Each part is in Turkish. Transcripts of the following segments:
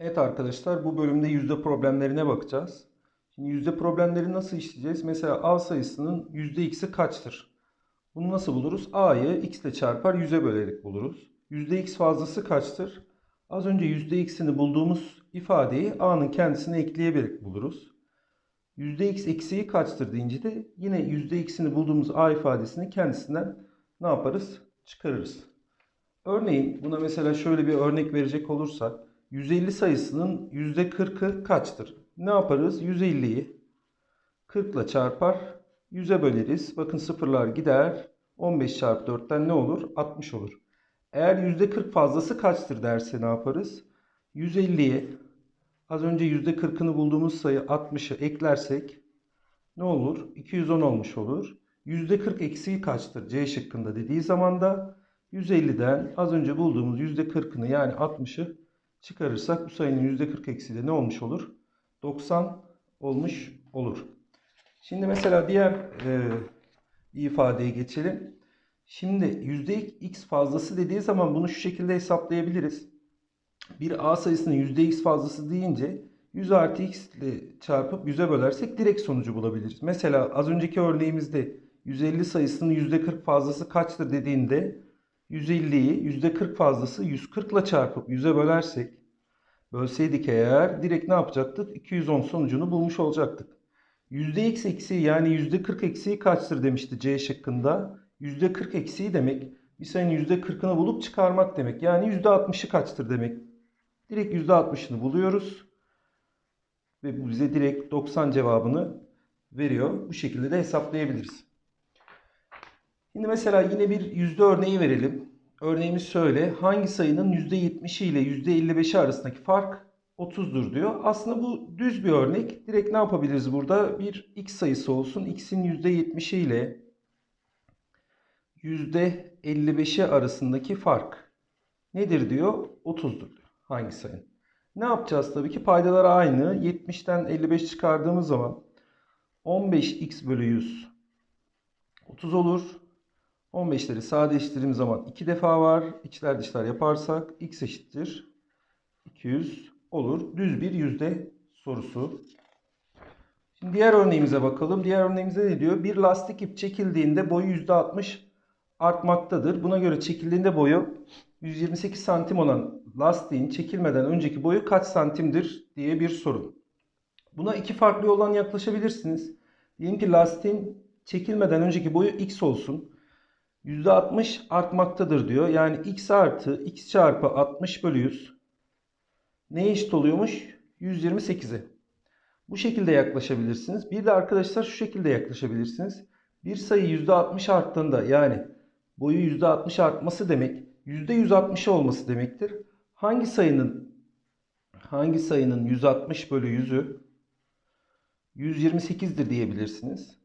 Evet arkadaşlar bu bölümde yüzde problemlerine bakacağız. Şimdi yüzde problemleri nasıl işleyeceğiz? Mesela A sayısının yüzde x'i kaçtır? Bunu nasıl buluruz? A'yı x ile çarpar 100'e bölerek buluruz. Yüzde x fazlası kaçtır? Az önce yüzde x'ini bulduğumuz ifadeyi A'nın kendisine ekleyebilerek buluruz. Yüzde x eksiği kaçtır deyince de yine yüzde x'ini bulduğumuz A ifadesini kendisinden ne yaparız? Çıkarırız. Örneğin buna mesela şöyle bir örnek verecek olursak 150 sayısının %40'ı kaçtır? Ne yaparız? 150'yi 40 ile çarpar 100'e böleriz. Bakın sıfırlar gider. 15 çarpı 4'ten ne olur? 60 olur. Eğer %40 fazlası kaçtır derse ne yaparız? 150'ye az önce %40'ını bulduğumuz sayı 60'ı eklersek ne olur? 210 olmuş olur. %40 eksiği kaçtır? C şıkkında dediği zaman da 150'den az önce bulduğumuz %40'ını yani 60'ı çıkarırsak bu sayının %40 eksiği de ne olmuş olur? 90 olmuş olur. Şimdi mesela diğer e, ifadeye geçelim. Şimdi %x fazlası dediği zaman bunu şu şekilde hesaplayabiliriz. Bir a sayısının %x fazlası deyince 100 artı x ile çarpıp 100'e bölersek direkt sonucu bulabiliriz. Mesela az önceki örneğimizde 150 sayısının %40 fazlası kaçtır dediğinde 150'yi %40 fazlası 140 ile çarpıp 100'e bölersek bölseydik eğer direkt ne yapacaktık? 210 sonucunu bulmuş olacaktık. %x eksiği yani %40 eksiği kaçtır demişti C şıkkında. %40 eksiği demek bir sayının %40'ını bulup çıkarmak demek. Yani %60'ı kaçtır demek. Direkt %60'ını buluyoruz. Ve bu bize direkt 90 cevabını veriyor. Bu şekilde de hesaplayabiliriz. Şimdi mesela yine bir yüzde örneği verelim. Örneğimiz şöyle. Hangi sayının %70'i ile %55'i arasındaki fark 30'dur diyor. Aslında bu düz bir örnek. Direkt ne yapabiliriz burada? Bir x sayısı olsun. x'in %70'i ile %55'i arasındaki fark nedir diyor? 30'dur diyor. Hangi sayının? Ne yapacağız tabii ki? Paydalar aynı. 70'ten 55 çıkardığımız zaman 15x bölü 100 30 olur. 15'leri sadeleştirdiğim zaman 2 defa var. İçler dışlar yaparsak x eşittir 200 olur. Düz bir yüzde sorusu. Şimdi diğer örneğimize bakalım. Diğer örneğimizde ne diyor? Bir lastik ip çekildiğinde boyu %60 artmaktadır. Buna göre çekildiğinde boyu 128 santim olan lastiğin çekilmeden önceki boyu kaç santimdir diye bir soru. Buna iki farklı yoldan yaklaşabilirsiniz. Diyelim ki lastiğin çekilmeden önceki boyu x olsun. %60 artmaktadır diyor. Yani x artı x çarpı 60 bölü 100 neye eşit oluyormuş? 128'e. Bu şekilde yaklaşabilirsiniz. Bir de arkadaşlar şu şekilde yaklaşabilirsiniz. Bir sayı %60 arttığında yani boyu %60 artması demek %160 olması demektir. Hangi sayının hangi sayının 160 bölü 100'ü 128'dir diyebilirsiniz.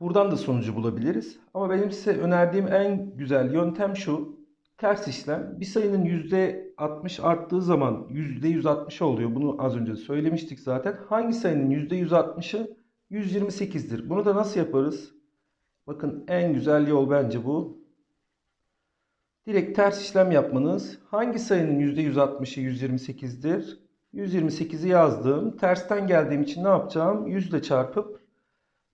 Buradan da sonucu bulabiliriz. Ama benim size önerdiğim en güzel yöntem şu. Ters işlem. Bir sayının %60 arttığı zaman %160 oluyor. Bunu az önce söylemiştik zaten. Hangi sayının %160'ı 128'dir. Bunu da nasıl yaparız? Bakın en güzel yol bence bu. Direkt ters işlem yapmanız. Hangi sayının %160'ı 128'dir? 128'i yazdım. Tersten geldiğim için ne yapacağım? 100 ile çarpıp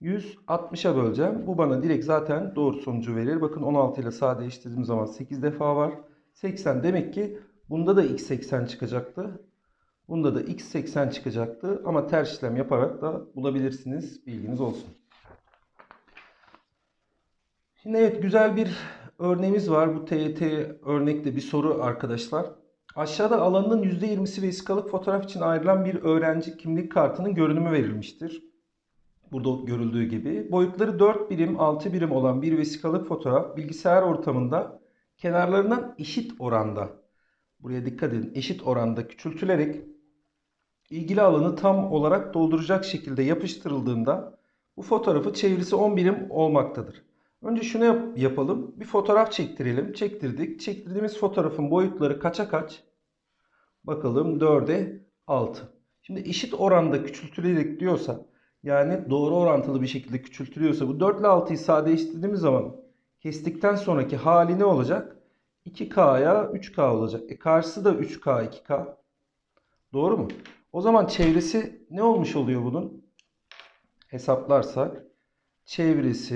160'a böleceğim. Bu bana direkt zaten doğru sonucu verir. Bakın 16 ile sadeleştirdiğim zaman 8 defa var. 80 demek ki bunda da x 80 çıkacaktı. Bunda da x 80 çıkacaktı. Ama ters işlem yaparak da bulabilirsiniz. Bilginiz olsun. Şimdi evet güzel bir örneğimiz var. Bu TYT örnekte bir soru arkadaşlar. Aşağıda alanının %20'si vesikalık fotoğraf için ayrılan bir öğrenci kimlik kartının görünümü verilmiştir. Burada görüldüğü gibi. Boyutları 4 birim, 6 birim olan bir vesikalık fotoğraf bilgisayar ortamında kenarlarından eşit oranda, buraya dikkat edin, eşit oranda küçültülerek ilgili alanı tam olarak dolduracak şekilde yapıştırıldığında bu fotoğrafı çevresi 10 birim olmaktadır. Önce şunu yap yapalım. Bir fotoğraf çektirelim. Çektirdik. Çektirdiğimiz fotoğrafın boyutları kaça kaç? Bakalım 4'e 6. Şimdi eşit oranda küçültülerek diyorsa yani doğru orantılı bir şekilde küçültülüyorsa bu 4 ile 6'yı sadeleştirdiğimiz zaman kestikten sonraki hali ne olacak? 2K'ya 3K olacak. E karşısı da 3K 2K. Doğru mu? O zaman çevresi ne olmuş oluyor bunun? Hesaplarsak çevresi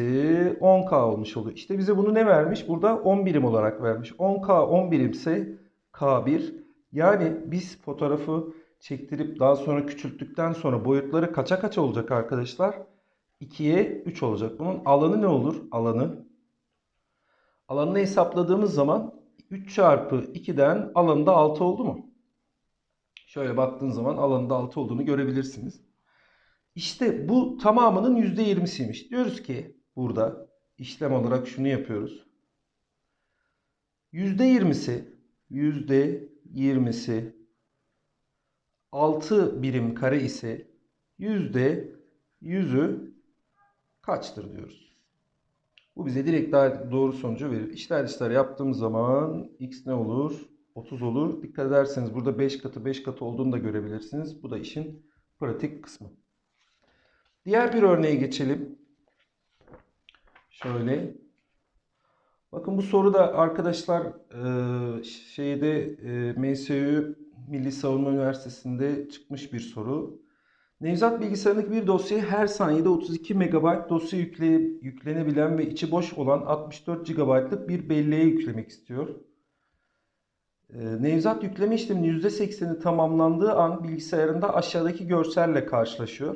10K olmuş oluyor. İşte bize bunu ne vermiş? Burada 10 birim olarak vermiş. 10K 10 birimse K1. Yani biz fotoğrafı çektirip daha sonra küçülttükten sonra boyutları kaça kaç olacak arkadaşlar? 2'ye 3 olacak. Bunun alanı ne olur? Alanı. Alanını hesapladığımız zaman 3 çarpı 2'den alanında 6 oldu mu? Şöyle baktığın zaman alanında 6 olduğunu görebilirsiniz. İşte bu tamamının %20'siymiş. Diyoruz ki burada işlem olarak şunu yapıyoruz. %20'si %20'si 6 birim kare ise %100'ü kaçtır diyoruz. Bu bize direkt daha doğru sonucu verir. İşler dışlar yaptığımız zaman x ne olur? 30 olur. Dikkat ederseniz burada 5 katı 5 katı olduğunu da görebilirsiniz. Bu da işin pratik kısmı. Diğer bir örneğe geçelim. Şöyle. Bakın bu soru da arkadaşlar şeyde MSU Milli Savunma Üniversitesi'nde çıkmış bir soru. Nevzat bilgisayarındaki bir dosyaya her saniyede 32 MB dosya yükle, yüklenebilen ve içi boş olan 64 GB'lık bir belleğe yüklemek istiyor. Ee, Nevzat yükleme işleminin %80'i tamamlandığı an bilgisayarında aşağıdaki görselle karşılaşıyor.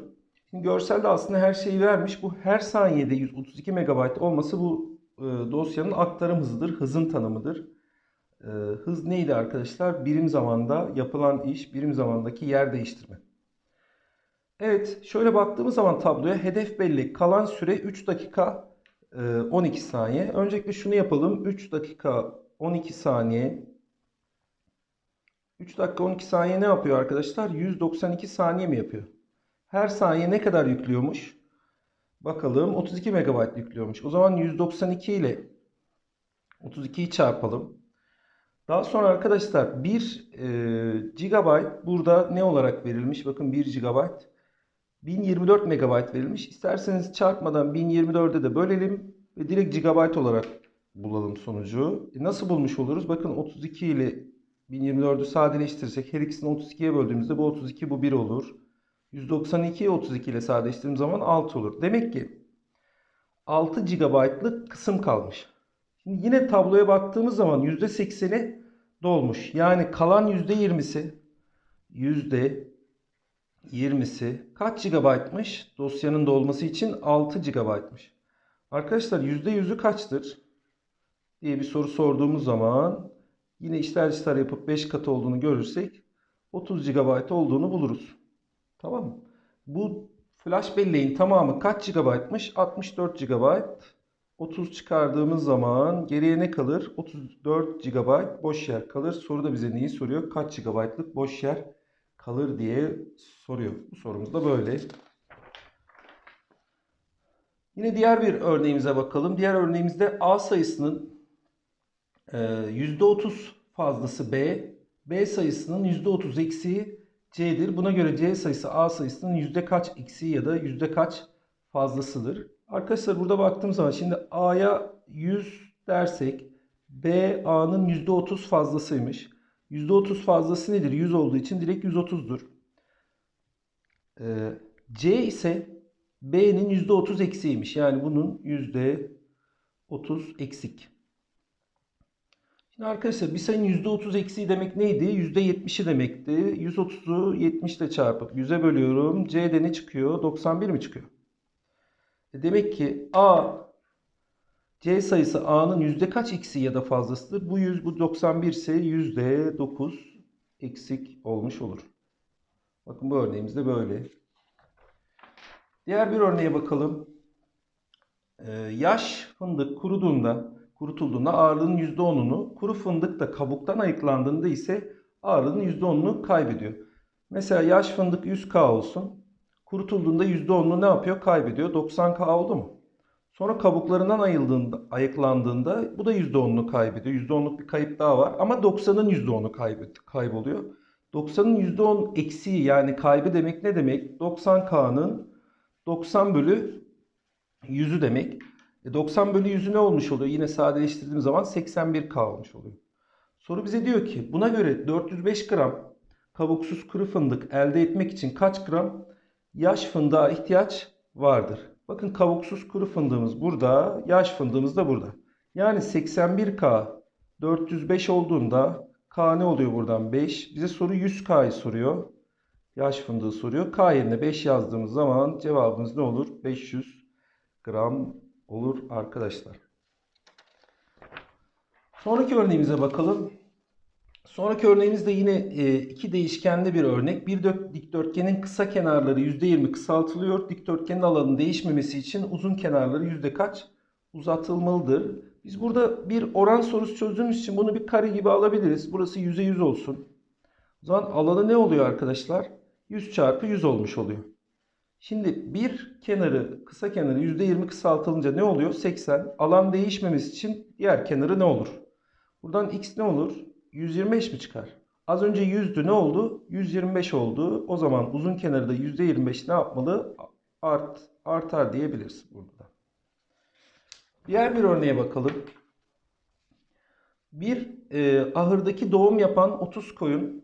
Şimdi görselde aslında her şeyi vermiş. Bu her saniyede 132 MB olması bu e, dosyanın aktarım hızıdır, hızın tanımıdır. E, hız neydi arkadaşlar? Birim zamanda yapılan iş, birim zamandaki yer değiştirme. Evet, şöyle baktığımız zaman tabloya hedef belli. Kalan süre 3 dakika e, 12 saniye. Öncelikle şunu yapalım. 3 dakika 12 saniye. 3 dakika 12 saniye ne yapıyor arkadaşlar? 192 saniye mi yapıyor? Her saniye ne kadar yüklüyormuş? Bakalım 32 MB yüklüyormuş. O zaman 192 ile 32'yi çarpalım. Daha sonra arkadaşlar 1 e, GB burada ne olarak verilmiş? Bakın 1 GB 1024 MB verilmiş. İsterseniz çarpmadan 1024'e de bölelim ve direkt GB olarak bulalım sonucu. E nasıl bulmuş oluruz? Bakın 32 ile 1024'ü sadeleştirirsek her ikisini 32'ye böldüğümüzde bu 32 bu 1 olur. 192'yi 32 ile sadeleştirdiğim zaman 6 olur. Demek ki 6 GB'lık kısım kalmış. Şimdi yine tabloya baktığımız zaman %80'i dolmuş. Yani kalan %20'si %20'si kaç GB'mış? Dosyanın dolması için 6 GB'mış. Arkadaşlar %100'ü kaçtır? diye bir soru sorduğumuz zaman yine işler dışlar yapıp 5 katı olduğunu görürsek 30 GB olduğunu buluruz. Tamam mı? Bu flash belleğin tamamı kaç GB'mış? 64 GB. 30 çıkardığımız zaman geriye ne kalır? 34 GB boş yer kalır. Soru da bize neyi soruyor? Kaç GB'lık boş yer kalır diye soruyor. Bu sorumuz da böyle. Yine diğer bir örneğimize bakalım. Diğer örneğimizde A sayısının %30 fazlası B, B sayısının %30 eksiği C'dir. Buna göre C sayısı A sayısının yüzde kaç eksiği ya da yüzde kaç fazlasıdır? Arkadaşlar burada baktığım zaman şimdi A'ya 100 dersek B A'nın %30 fazlasıymış. %30 fazlası nedir? 100 olduğu için direkt 130'dur. Ee, C ise B'nin %30 eksiğiymiş. Yani bunun %30 eksik. Şimdi arkadaşlar bir sayının %30 eksiği demek neydi? %70'i demekti. 130'u 70 ile çarpıp 100'e bölüyorum. C'de ne çıkıyor? 91 mi çıkıyor? E demek ki A C sayısı A'nın yüzde kaç eksiği ya da fazlasıdır? Bu 100 bu 91 ise yüzde 9 eksik olmuş olur. Bakın bu örneğimiz de böyle. Diğer bir örneğe bakalım. Ee, yaş fındık kuruduğunda kurutulduğunda ağırlığının %10'unu, kuru fındık da kabuktan ayıklandığında ise ağırlığının %10'unu kaybediyor. Mesela yaş fındık 100K olsun. Kurutulduğunda %10'unu ne yapıyor? Kaybediyor. 90K oldu mu? Sonra kabuklarından ayıldığında, ayıklandığında bu da %10'unu kaybediyor. %10'luk bir kayıp daha var. Ama 90'ın %10'u kayboluyor. 90'ın %10 eksiği yani kaybı demek ne demek? 90K'nın 90 bölü 100'ü demek. 90 e, bölü 100'ü ne olmuş oluyor? Yine sadeleştirdiğim zaman 81K olmuş oluyor. Soru bize diyor ki buna göre 405 gram kabuksuz kuru fındık elde etmek için kaç gram yaş fındığa ihtiyaç vardır? Bakın kabuksuz kuru fındığımız burada, yaş fındığımız da burada. Yani 81K 405 olduğunda K ne oluyor buradan? 5. Bize soru 100K'yı soruyor. Yaş fındığı soruyor. K yerine 5 yazdığımız zaman cevabımız ne olur? 500 gram olur arkadaşlar. Sonraki örneğimize bakalım. Sonraki örneğimiz de yine e, iki değişkenli bir örnek. Bir dikdörtgenin kısa kenarları %20 kısaltılıyor. Dikdörtgenin alanının değişmemesi için uzun kenarları yüzde kaç uzatılmalıdır? Biz burada bir oran sorusu çözdüğümüz için bunu bir kare gibi alabiliriz. Burası yüzde yüz olsun. O zaman alanı ne oluyor arkadaşlar? 100 çarpı 100 olmuş oluyor. Şimdi bir kenarı, kısa kenarı %20 kısaltılınca ne oluyor? 80. Alan değişmemesi için diğer kenarı ne olur? Buradan x ne olur? 125 mi çıkar? Az önce 100'dü ne oldu? 125 oldu. O zaman uzun kenarı da %25 ne yapmalı? Art, artar diyebiliriz burada. Diğer bir örneğe bakalım. Bir e, ahırdaki doğum yapan 30 koyun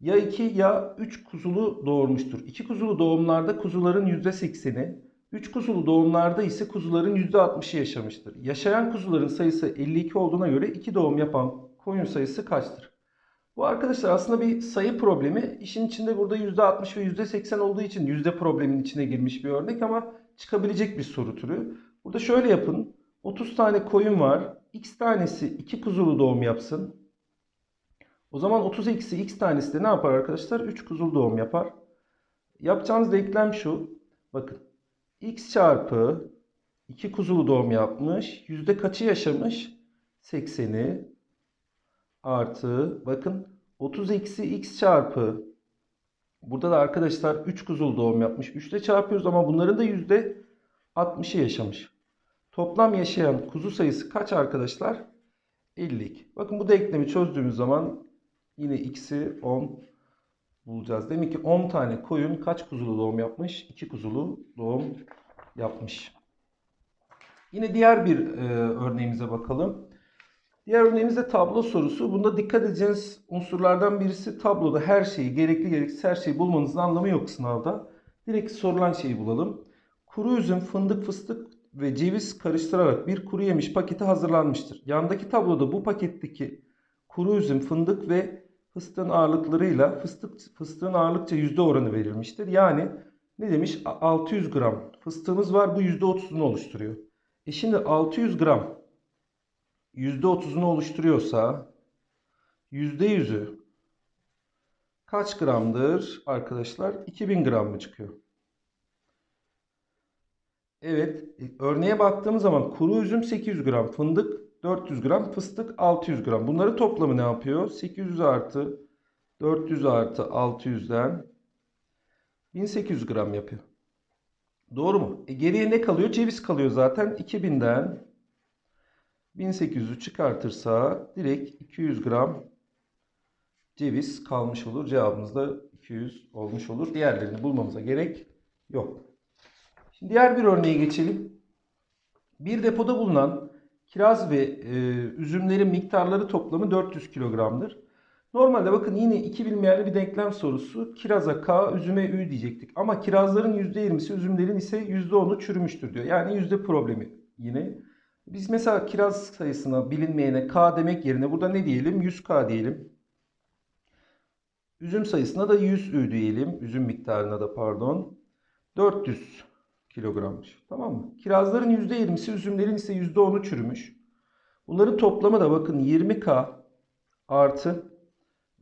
ya 2 ya 3 kuzulu doğurmuştur. 2 kuzulu doğumlarda kuzuların %80'i, 3 kuzulu doğumlarda ise kuzuların %60'ı yaşamıştır. Yaşayan kuzuların sayısı 52 olduğuna göre 2 doğum yapan koyun sayısı kaçtır? Bu arkadaşlar aslında bir sayı problemi. İşin içinde burada %60 ve %80 olduğu için yüzde problemin içine girmiş bir örnek ama çıkabilecek bir soru türü. Burada şöyle yapın. 30 tane koyun var. X tanesi 2 kuzulu doğum yapsın. O zaman 30 eksi x tanesi de ne yapar arkadaşlar? 3 kuzul doğum yapar. Yapacağınız denklem şu. Bakın. x çarpı 2 kuzulu doğum yapmış. Yüzde kaçı yaşamış? 80'i artı bakın 30 eksi x çarpı burada da arkadaşlar 3 kuzul doğum yapmış. 3 ile çarpıyoruz ama bunların da yüzde 60'ı yaşamış. Toplam yaşayan kuzu sayısı kaç arkadaşlar? 52. Bakın bu denklemi çözdüğümüz zaman Yine x'i 10 bulacağız. Demek ki 10 tane koyun kaç kuzulu doğum yapmış? 2 kuzulu doğum yapmış. Yine diğer bir e, örneğimize bakalım. Diğer örneğimizde tablo sorusu. Bunda dikkat edeceğiniz unsurlardan birisi tabloda her şeyi, gerekli gereksiz her şeyi bulmanızın anlamı yok sınavda. Direkt sorulan şeyi bulalım. Kuru üzüm, fındık, fıstık ve ceviz karıştırarak bir kuru yemiş paketi hazırlanmıştır. Yandaki tabloda bu paketteki kuru üzüm, fındık ve fıstığın ağırlıklarıyla fıstık fıstığın ağırlıkça yüzde oranı verilmiştir. Yani ne demiş? 600 gram fıstığımız var. Bu yüzde 30'unu oluşturuyor. E şimdi 600 gram 30'unu oluşturuyorsa yüzde yüzü kaç gramdır arkadaşlar? 2000 gram mı çıkıyor? Evet. e, Örneğe baktığımız zaman kuru üzüm 800 gram, fındık 400 gram, fıstık 600 gram. Bunların toplamı ne yapıyor? 800 artı 400 artı 600'den 1800 gram yapıyor. Doğru mu? E geriye ne kalıyor? Ceviz kalıyor zaten. 2000'den 1800'ü çıkartırsa direkt 200 gram ceviz kalmış olur. Cevabımız da 200 olmuş olur. Diğerlerini bulmamıza gerek yok. Şimdi diğer bir örneğe geçelim. Bir depoda bulunan kiraz ve e, üzümlerin miktarları toplamı 400 kilogramdır. Normalde bakın yine iki bilinmeyenli bir denklem sorusu. Kiraza K, üzüme Ü diyecektik. Ama kirazların %20'si, üzümlerin ise %10'u çürümüştür diyor. Yani yüzde problemi yine. Biz mesela kiraz sayısına bilinmeyene K demek yerine burada ne diyelim? 100K diyelim. Üzüm sayısına da 100 Ü diyelim. Üzüm miktarına da pardon. 400 kilogrammış. Tamam mı? Kirazların %20'si, üzümlerin ise %10'u çürümüş. Bunların toplamı da bakın 20K artı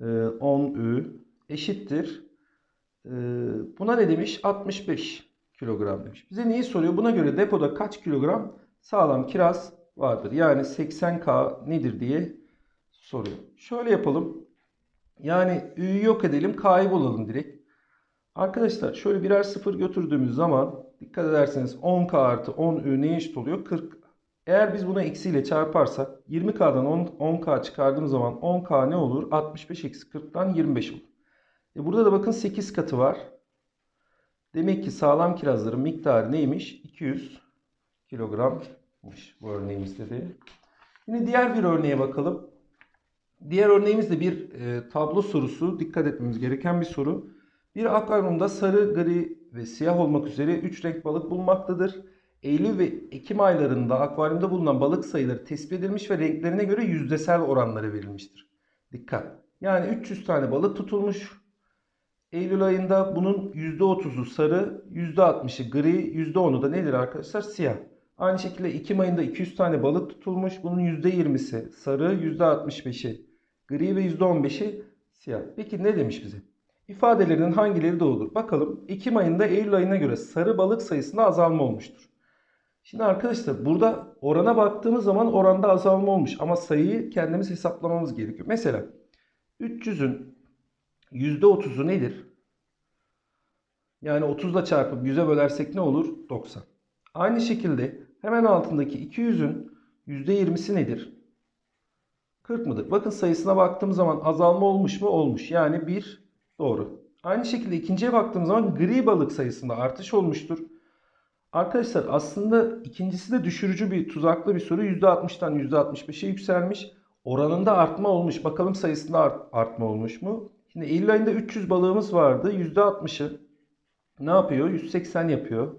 e, 10Ü eşittir. E, buna ne demiş? 65 kilogram demiş. Bize neyi soruyor? Buna göre depoda kaç kilogram sağlam kiraz vardır? Yani 80K nedir diye soruyor. Şöyle yapalım. Yani Ü'yü yok edelim, K'yı bulalım direkt. Arkadaşlar şöyle birer sıfır götürdüğümüz zaman dikkat ederseniz 10K artı 10Ü neye eşit oluyor? 40. Eğer biz buna eksiyle çarparsak 20K'dan 10, 10K çıkardığımız zaman 10K ne olur? 65 eksi 40'tan 25 olur. E burada da bakın 8 katı var. Demek ki sağlam kirazların miktarı neymiş? 200 kilogrammış bu örneğimizde de. Yine diğer bir örneğe bakalım. Diğer örneğimiz de bir e, tablo sorusu. Dikkat etmemiz gereken bir soru. Bir akvaryumda sarı, gri ve siyah olmak üzere 3 renk balık bulunmaktadır. Eylül ve Ekim aylarında akvaryumda bulunan balık sayıları tespit edilmiş ve renklerine göre yüzdesel oranları verilmiştir. Dikkat. Yani 300 tane balık tutulmuş. Eylül ayında bunun %30'u sarı, %60'ı gri, %10'u da nedir arkadaşlar? Siyah. Aynı şekilde Ekim ayında 200 tane balık tutulmuş. Bunun %20'si sarı, %65'i gri ve %15'i siyah. Peki ne demiş bize? İfadelerinin hangileri doğrudur? Bakalım Ekim ayında Eylül ayına göre sarı balık sayısında azalma olmuştur. Şimdi arkadaşlar burada orana baktığımız zaman oranda azalma olmuş ama sayıyı kendimiz hesaplamamız gerekiyor. Mesela 300'ün %30'u nedir? Yani 30 ile çarpıp 100'e bölersek ne olur? 90. Aynı şekilde hemen altındaki 200'ün %20'si nedir? 40 mıdır? Bakın sayısına baktığım zaman azalma olmuş mu? Olmuş. Yani 1 doğru. Aynı şekilde ikinciye baktığım zaman gri balık sayısında artış olmuştur. Arkadaşlar aslında ikincisi de düşürücü bir tuzaklı bir soru. %60'dan %65'e yükselmiş. Oranında artma olmuş. Bakalım sayısında art- artma olmuş mu? Şimdi Eylül ayında 300 balığımız vardı. %60'ı ne yapıyor? 180 yapıyor.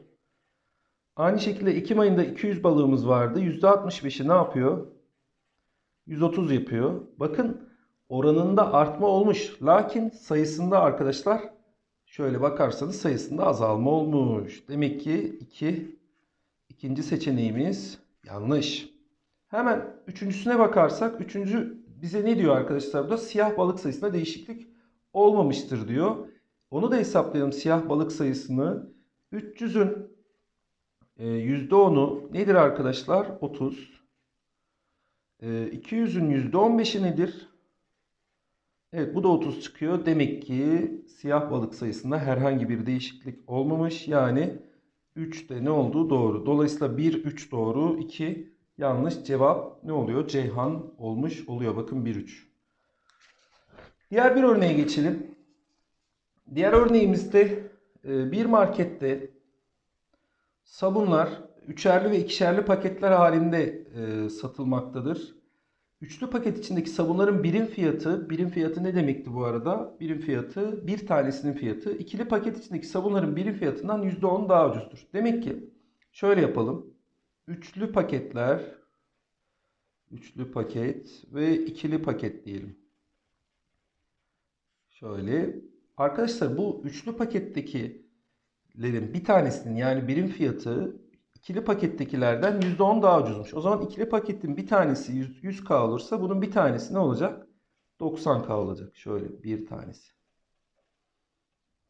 Aynı şekilde Ekim ayında 200 balığımız vardı. %65'i ne yapıyor? 130 yapıyor. Bakın oranında artma olmuş. Lakin sayısında arkadaşlar şöyle bakarsanız sayısında azalma olmuş. Demek ki 2 ikinci seçeneğimiz yanlış. Hemen üçüncüsüne bakarsak üçüncü bize ne diyor arkadaşlar burada? Siyah balık sayısında değişiklik olmamıştır diyor. Onu da hesaplayalım siyah balık sayısını. 300'ün e, %10'u nedir arkadaşlar? 30. E, 200'ün %15'i nedir? Evet bu da 30 çıkıyor. Demek ki siyah balık sayısında herhangi bir değişiklik olmamış. Yani 3'te ne olduğu doğru. Dolayısıyla 1, 3 doğru. 2 yanlış. Cevap ne oluyor? Ceyhan olmuş oluyor. Bakın 1, 3. Diğer bir örneğe geçelim. Diğer örneğimizde e, bir markette sabunlar üçerli ve ikişerli paketler halinde e, satılmaktadır. Üçlü paket içindeki sabunların birim fiyatı, birim fiyatı ne demekti bu arada? Birim fiyatı bir tanesinin fiyatı. İkili paket içindeki sabunların birim fiyatından %10 daha ucuzdur. Demek ki şöyle yapalım. Üçlü paketler, üçlü paket ve ikili paket diyelim. Şöyle. Arkadaşlar bu üçlü pakettekilerin bir tanesinin yani birim fiyatı ikili pakettekilerden %10 daha ucuzmuş. O zaman ikili paketin bir tanesi 100, 100K olursa bunun bir tanesi ne olacak? 90K olacak. Şöyle bir tanesi.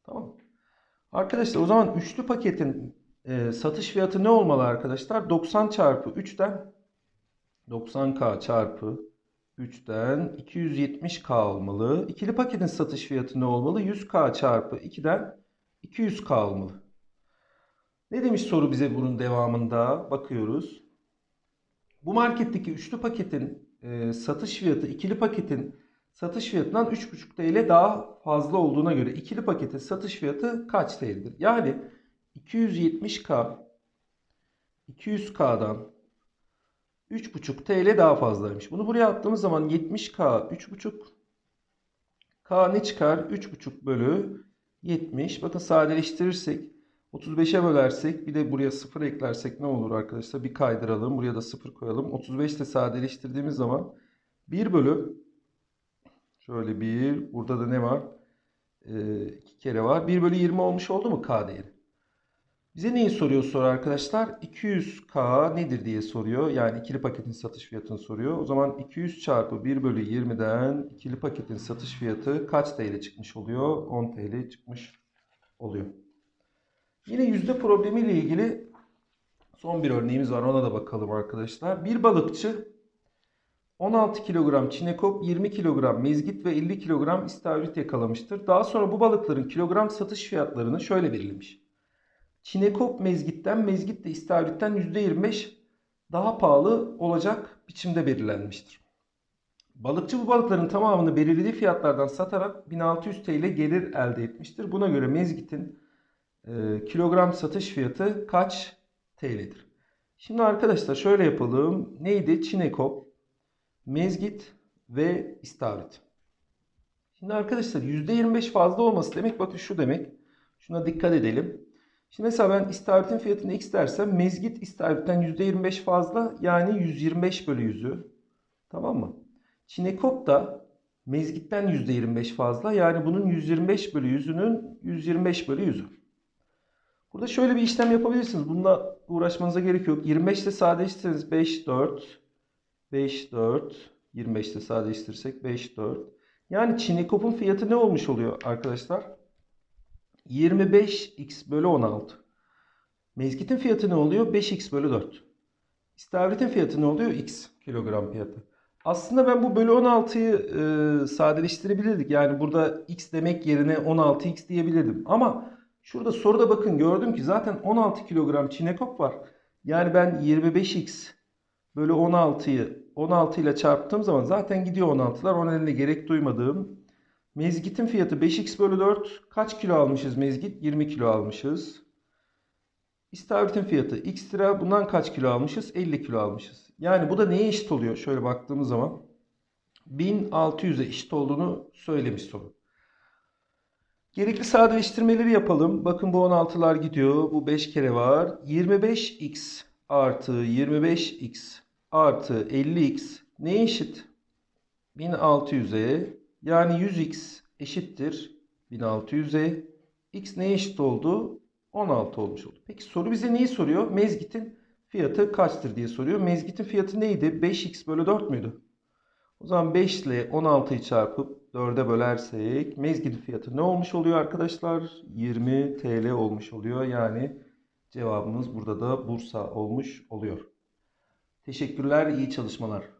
Tamam. Arkadaşlar o zaman üçlü paketin e, satış fiyatı ne olmalı arkadaşlar? 90 çarpı 3'ten 90K çarpı 3'ten 270K olmalı. İkili paketin satış fiyatı ne olmalı? 100K çarpı 2'den 200K olmalı. Ne demiş soru bize bunun devamında? Bakıyoruz. Bu marketteki üçlü paketin e, satış fiyatı ikili paketin satış fiyatından 3,5 TL daha fazla olduğuna göre ikili paketin satış fiyatı kaç TL'dir? Yani 270K 200K'dan 3,5 TL daha fazlaymış. Bunu buraya attığımız zaman 70K 3,5 K ne çıkar? 3,5 bölü 70. Bakın sadeleştirirsek 35'e bölersek bir de buraya 0 eklersek ne olur arkadaşlar? Bir kaydıralım. Buraya da 0 koyalım. 35 ile sadeleştirdiğimiz zaman 1 bölü şöyle 1 burada da ne var? 2 ee, kere var. 1 bölü 20 olmuş oldu mu K değeri? Bize neyi soruyor soru arkadaşlar? 200K nedir diye soruyor. Yani ikili paketin satış fiyatını soruyor. O zaman 200 çarpı 1 bölü 20'den ikili paketin satış fiyatı kaç TL çıkmış oluyor? 10 TL çıkmış oluyor. Yine yüzde problemi ile ilgili son bir örneğimiz var. Ona da bakalım arkadaşlar. Bir balıkçı 16 kilogram çinekop, 20 kilogram mezgit ve 50 kilogram istavrit yakalamıştır. Daha sonra bu balıkların kilogram satış fiyatlarını şöyle belirlemiş. Çinekop mezgitten, mezgit de istavritten %25 daha pahalı olacak biçimde belirlenmiştir. Balıkçı bu balıkların tamamını belirlediği fiyatlardan satarak 1600 TL gelir elde etmiştir. Buna göre mezgitin e, kilogram satış fiyatı kaç TL'dir? Şimdi arkadaşlar şöyle yapalım. Neydi? Çinekop, mezgit ve istavrit. Şimdi arkadaşlar %25 fazla olması demek bakın şu demek. Şuna dikkat edelim. Şimdi mesela ben istavritin fiyatını x dersem mezgit istavritten %25 fazla yani 125 bölü 100'ü. Tamam mı? Çinekop da mezgitten %25 fazla yani bunun 125 bölü 100'ünün 125 bölü 100'ü. Burada şöyle bir işlem yapabilirsiniz. Bununla uğraşmanıza gerek yok. 25 ile sadeleştirirseniz 5, 4, 5, 4, 25 ile sadeleştirirsek 5, 4. Yani Çinekop'un fiyatı ne olmuş oluyor arkadaşlar? 25x bölü 16. Mezgitin fiyatı ne oluyor? 5x bölü 4. İstavritin fiyatı ne oluyor? x kilogram fiyatı. Aslında ben bu bölü 16'yı e, sadeleştirebilirdik. Yani burada x demek yerine 16x diyebilirdim. Ama şurada soruda bakın gördüm ki zaten 16 kilogram çinekop var. Yani ben 25x bölü 16'yı 16 ile çarptığım zaman zaten gidiyor 16'lar. O nedenle gerek duymadığım. Mezgitin fiyatı 5x bölü 4. Kaç kilo almışız mezgit? 20 kilo almışız. İstavritin fiyatı x lira. Bundan kaç kilo almışız? 50 kilo almışız. Yani bu da neye eşit oluyor? Şöyle baktığımız zaman 1600'e eşit olduğunu söylemiş soru. Gerekli sadeleştirmeleri yapalım. Bakın bu 16'lar gidiyor. Bu 5 kere var. 25x artı 25x artı 50x neye eşit? 1600'e yani 100x eşittir 1600'e. X neye eşit oldu? 16 olmuş oldu. Peki soru bize neyi soruyor? Mezgit'in fiyatı kaçtır diye soruyor. Mezgit'in fiyatı neydi? 5x bölü 4 müydü? O zaman 5 ile 16'yı çarpıp 4'e bölersek mezgit'in fiyatı ne olmuş oluyor arkadaşlar? 20 TL olmuş oluyor. Yani cevabımız burada da Bursa olmuş oluyor. Teşekkürler, iyi çalışmalar.